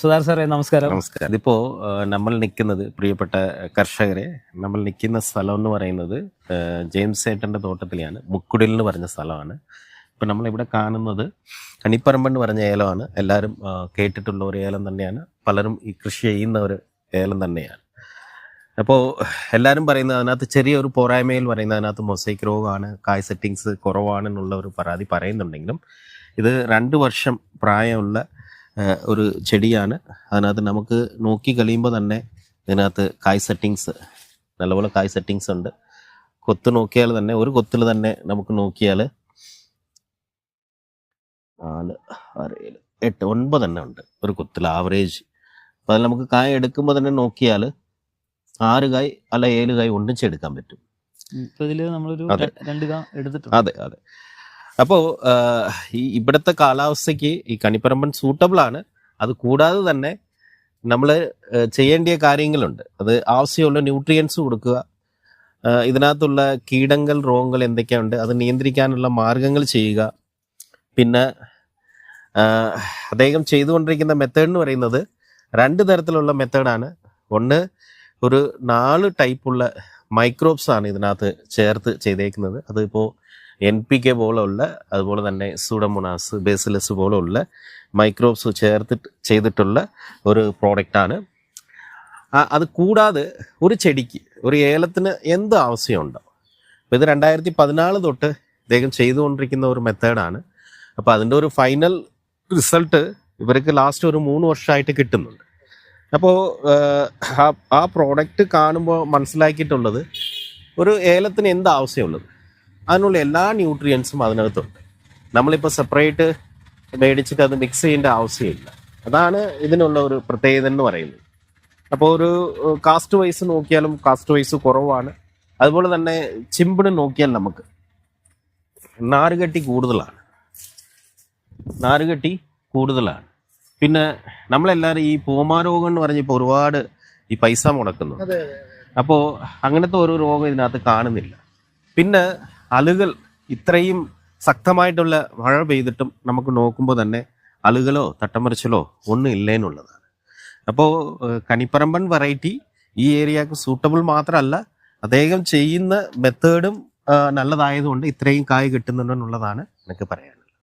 സുധാർ സാറേ നമസ്കാരം. നമസ്കാരം. ഇതിപ്പോ നമ്മൾ നിൽക്കുന്നത് പ്രിയപ്പെട്ട കർഷകരെ നമ്മൾ നിൽക്കുന്ന സ്ഥലം എന്ന് പറയുന്നത് ജെയിംസ് ഏട്ടന്റെ തോട്ടത്തിലാണ് മുക്കുടിൽ എന്ന് പറഞ്ഞ സ്ഥലമാണ്. ഇപ്പൊ നമ്മൾ ഇവിടെ കാണുന്നത് കണിപ്പറമ്പ് എന്ന് പറഞ്ഞ ഏലമാണ്. എല്ലാവരും കേട്ടിട്ടുള്ള ഒരു ഏലം തന്നെയാണ്. പലരും ഈ കൃഷി ചെയ്യുന്ന ഒരു ഏലം തന്നെയാണ്. അപ്പോൾ എല്ലാവരും പറയുന്നത് അതിനകത്ത് ചെറിയൊരു പോരായ്മയിൽ പറയുന്നത് അതിനകത്ത് മൊസൈക്ക് രോഗമാണ് കായ് സെറ്റിങ്സ് കുറവാണെന്നുള്ള ഒരു പരാതി പറയുന്നുണ്ടെങ്കിലും ഇത് രണ്ട് വർഷം പ്രായമുള്ള ഒരു ചെടിയാണ്. അതിനകത്ത് നമുക്ക് നോക്കി കഴിയുമ്പോൾ തന്നെ ഇതിനകത്ത് കായ് സെറ്റിങ്സ് നല്ലപോലെ കായ് സെറ്റിങ്സ് ഉണ്ട്. കൊത്ത് നോക്കിയാൽ തന്നെ ഒരു കൊത്തിൽ തന്നെ നമുക്ക് നോക്കിയാൽ നാല് ആറ് ഏഴ് എട്ട് ഒൻപത് തന്നെ ഉണ്ട് ഒരു കൊത്തിൽ ആവറേജ് അപ്പോൾ അതിൽ നമുക്ക് കായ് എടുക്കുമ്പോൾ തന്നെ നോക്കിയാൽ ആറ് കായ് അല്ല ഏഴ് കായ് ഒന്നിച്ചെടുക്കാൻ പറ്റും. അതെ അതെ. അപ്പോൾ ഈ ഇവിടുത്തെ കാലാവസ്ഥയ്ക്ക് ഈ കണിപ്പറമ്പൻ സൂട്ടബിൾ ആണ്. അത് കൂടാതെ തന്നെ നമ്മൾ ചെയ്യേണ്ട കാര്യങ്ങളുണ്ട്. അത് ആവശ്യമുള്ള ന്യൂട്രിയൻസ് കൊടുക്കുക. ഇതിനകത്തുള്ള കീടങ്ങൾ രോഗങ്ങൾ എന്തൊക്കെയുണ്ട് അത് നിയന്ത്രിക്കാനുള്ള മാർഗങ്ങൾ ചെയ്യുക. പിന്നെ അദ്ദേഹം ചെയ്തുകൊണ്ടിരിക്കുന്ന മെത്തേഡ് എന്ന് പറയുന്നത് രണ്ട് തരത്തിലുള്ള മെത്തേഡാണ് ഒന്ന് ഒരു നാല് ടൈപ്പുള്ള മൈക്രോബ്സ് ആണ് ഇതിനകത്ത് ചേർത്ത് ചെയ്തേക്കുന്നത്. അതിപ്പോൾ എൻ പി കെ പോലുള്ള അതുപോലെ തന്നെ സൂഡമോണാസ് ബേസിലസ് പോലുള്ള മൈക്രോബ്സ് ചേർത്തിട്ട് ചെയ്തിട്ടുള്ള ഒരു പ്രോഡക്റ്റാണ് അത് കൂടാതെ ഒരു ചെടിക്ക് ഒരു ഏലത്തിന് എന്ത് ആവശ്യമുണ്ടോ? അപ്പോൾ ഇത് രണ്ടായിരത്തി പതിനാല് തൊട്ട് ഇദ്ദേഹം ചെയ്തുകൊണ്ടിരിക്കുന്ന ഒരു മെത്തേഡാണ് അപ്പോൾ അതിന്റെ ഒരു ഫൈനൽ റിസൾട്ട് ഇവർക്ക് ലാസ്റ്റ് ഒരു മൂന്ന് വർഷമായിട്ട് കിട്ടുന്നുണ്ട്. അപ്പോൾ ആ പ്രോഡക്റ്റ് കാണുമ്പോൾ മനസ്സിലാക്കിയിട്ടുള്ളത് ഒരു ഏലത്തിന് എന്ത് ആവശ്യമുള്ളത്? അതിനുള്ള എല്ലാ ന്യൂട്രിയൻസും അതിനകത്തുണ്ട്. നമ്മളിപ്പോൾ സെപ്പറേറ്റ് മേടിച്ചിട്ട് അത് മിക്സ് ചെയ്യേണ്ട ആവശ്യമില്ല. അതാണ് ഇതിനുള്ള ഒരു പ്രത്യേകത എന്ന് പറയുന്നത്. അപ്പോൾ ഒരു കാസ്റ്റ് വൈസ് നോക്കിയാലും കാസ്റ്റ് വൈസ് കുറവാണ്. അതുപോലെ തന്നെ ചിമ്പിട് നോക്കിയാൽ നമുക്ക് നാരുകട്ടി കൂടുതലാണ്. നാരുകട്ടി കൂടുതലാണ്. പിന്നെ നമ്മളെല്ലാവരും ഈ പൂമാരോഗം എന്ന് പറഞ്ഞപ്പോൾ ഒരുപാട് ഈ പൈസ മുടക്കുന്നു. അപ്പോൾ അങ്ങനത്തെ ഒരു രോഗം ഇതിനകത്ത് കാണുന്നില്ല. പിന്നെ അലുകൾ ഇത്രയും ശക്തമായിട്ടുള്ള മഴ പെയ്തിട്ടും നമുക്ക് നോക്കുമ്പോൾ തന്നെ അലുകളോ തട്ടമറിച്ചലോ ഒന്നും ഇല്ലേന്നുള്ളതാണ്. അപ്പോൾ കനിപ്പറമ്പൻ വെറൈറ്റി ഈ ഏരിയക്ക് സൂട്ടബിൾ മാത്രമല്ല അദ്ദേഹം ചെയ്യുന്ന മെത്തേഡും നല്ലതായതുകൊണ്ട് ഇത്രയും കായ് കിട്ടുന്നുണ്ടെന്നുള്ളതാണ് എനിക്ക് പറയാൻ